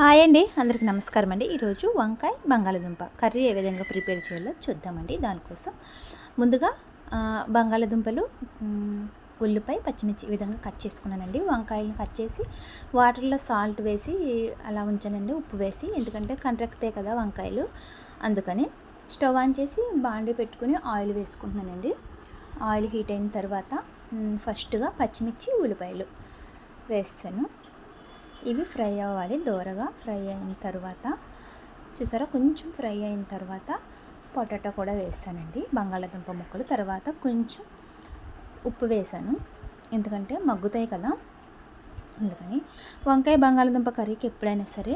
Hi అండి అందరికి నమస్కారం అండి. ఈరోజు వంకాయ బంగాళదుంప కర్రీ ఏ విధంగా ప్రిపేర్ చేయాలో చూద్దామండి. దానికోసం ముందుగా బంగాళదుంపలు ఉల్లిపాయ పచ్చిమిర్చి ఈ విధంగా కట్ చేసుకున్నానండి. వంకాయలను కట్ చేసి వాటర్లో సాల్ట్ వేసి అలా ఉంచానండి. ఉప్పు వేసి ఎందుకంటే కంట్రక్తే కదా వంకాయలు. అందుకని స్టవ్ ఆన్ చేసి బాండి పెట్టుకుని ఆయిల్ వేసుకుంటున్నానండి. ఆయిల్ హీట్ అయిన తర్వాత ఫస్ట్గా పచ్చిమిర్చి ఉల్లిపాయలు వేస్తాను. ఇవి ఫ్రై అవ్వాలి దోరగా ఫ్రై అయిన తర్వాత చూసారా? కొంచెం ఫ్రై అయిన తర్వాత పొటాటో కూడా వేస్తానండి. బంగాళాదుంప ముక్కలు. తర్వాత కొంచెం ఉప్పు వేసాను. ఎందుకంటే మగ్గుతాయి కదా? అందుకని వంకాయ బంగాళదుంప కర్రీకి ఎప్పుడైనా సరే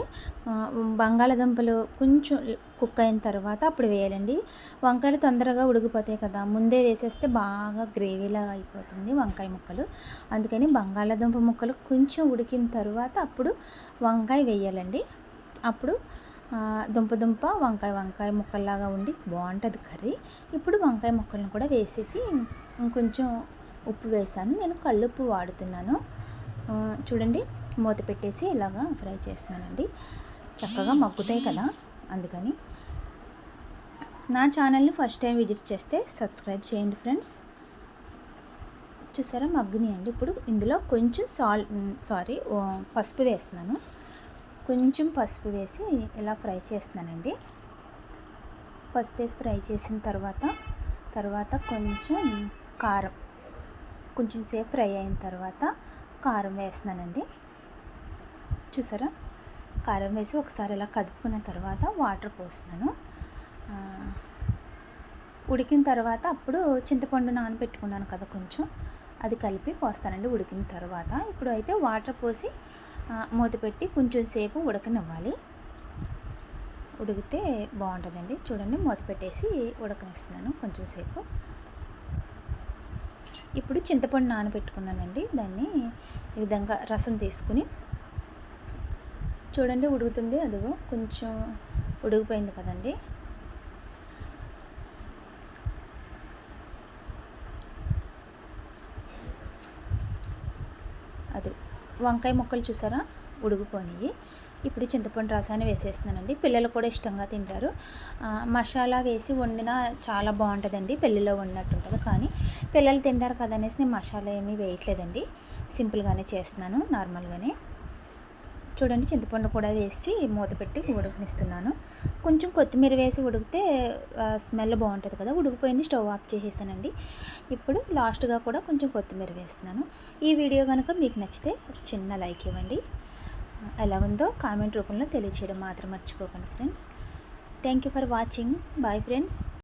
బంగాళదుంపలు కొంచెం కుక్ అయిన తర్వాత అప్పుడు వేయాలండి. వంకాయలు తొందరగా ఉడికిపోతాయి కదా ముందే వేసేస్తే బాగా గ్రేవీలాగా అయిపోతుంది వంకాయ ముక్కలు. అందుకని బంగాళదుంప ముక్కలు కొంచెం ఉడికిన తర్వాత అప్పుడు వంకాయ వేయాలండి. అప్పుడు దుంప దుంప వంకాయ వంకాయ ముక్కల్లాగా ఉండి బాగుంటుంది కర్రీ. ఇప్పుడు వంకాయ ముక్కలను కూడా వేసేసి ఇంకొంచెం ఉప్పు వేసాను. నేను కళ్ళుప్పు వాడుతున్నాను. చూడండి మూత పెట్టేసి ఇలాగా ఫ్రై చేస్తున్నానండి. చక్కగా మగ్గుతాయి కదా అందుకని. నా ఛానల్ని ఫస్ట్ టైం విజిట్ చేస్తే సబ్స్క్రైబ్ చేయండి ఫ్రెండ్స్. చూసారా మగ్గినాయండి. ఇప్పుడు ఇందులో కొంచెం సాల్ట్ సారీ పసుపు వేస్తున్నాను. కొంచెం పసుపు వేసి ఇలా ఫ్రై చేస్తున్నానండి. పసుపు వేసి ఫ్రై చేసిన తర్వాత తర్వాత కొంచెం కారం. కొంచెం సేపు ఫ్రై అయిన తర్వాత కారం వేస్తున్నానండి. చూసారా? కారం వేసి ఒకసారి ఇలా కదుపుకున్న తర్వాత వాటర్ పోస్తున్నాను. ఉడికిన తర్వాత అప్పుడు చింతపండు నానబెట్టుకున్నాను కదా కొంచెం. అది కలిపి పోస్తానండి ఉడికిన తర్వాత. ఇప్పుడు అయితే వాటర్ పోసి మూత పెట్టి కొంచెం సేపు ఉడకనివ్వాలి. ఉడికితే బాగుంటుందండి. చూడండి మూత పెట్టేసి ఉడకనిస్తున్నాను కొంచెం సేపు. ఇప్పుడు చింతపండు నానబెట్టుకున్నానండి. దాన్ని ఈ విధంగా రసం తీసుకుని చూడండి ఉడుకుతుంది. అదిగో కొంచెం ఉడికిపోయింది కదండి. అది వంకాయ ముక్కలు చూసారా? ఉడికిపోయినాయి. ఇప్పుడు చింతపండు రసాన్ని వేసేస్తున్నానండి. పిల్లలు కూడా ఇష్టంగా తింటారు. మసాలా వేసి వండినా చాలా బాగుంటుందండి పెళ్ళిలో వండినట్టు ఉంటుంది. కానీ పిల్లలు తింటారు కదా అనేసి నేను మసాలా ఏమీ వేయట్లేదండి. సింపుల్గానే చేస్తున్నాను నార్మల్గానే. చూడండి చింతపండు కూడా వేసి మూత పెట్టి ఉడకనిస్తున్నాను. కొంచెం కొత్తిమీర వేసి ఉడికితే స్మెల్ బాగుంటుంది కదా ఉడికిపోయింది స్టవ్ ఆఫ్ చేసేస్తానండి. ఇప్పుడు లాస్ట్గా కూడా కొంచెం కొత్తిమీర వేస్తున్నాను. ఈ వీడియో కనుక మీకు నచ్చితే చిన్న లైక్ ఇవ్వండి. ఎలా ఉందో కామెంట్ రూపంలో తెలియచేయడం మాత్రం మర్చిపోకండి friends. Thank you for watching bye friends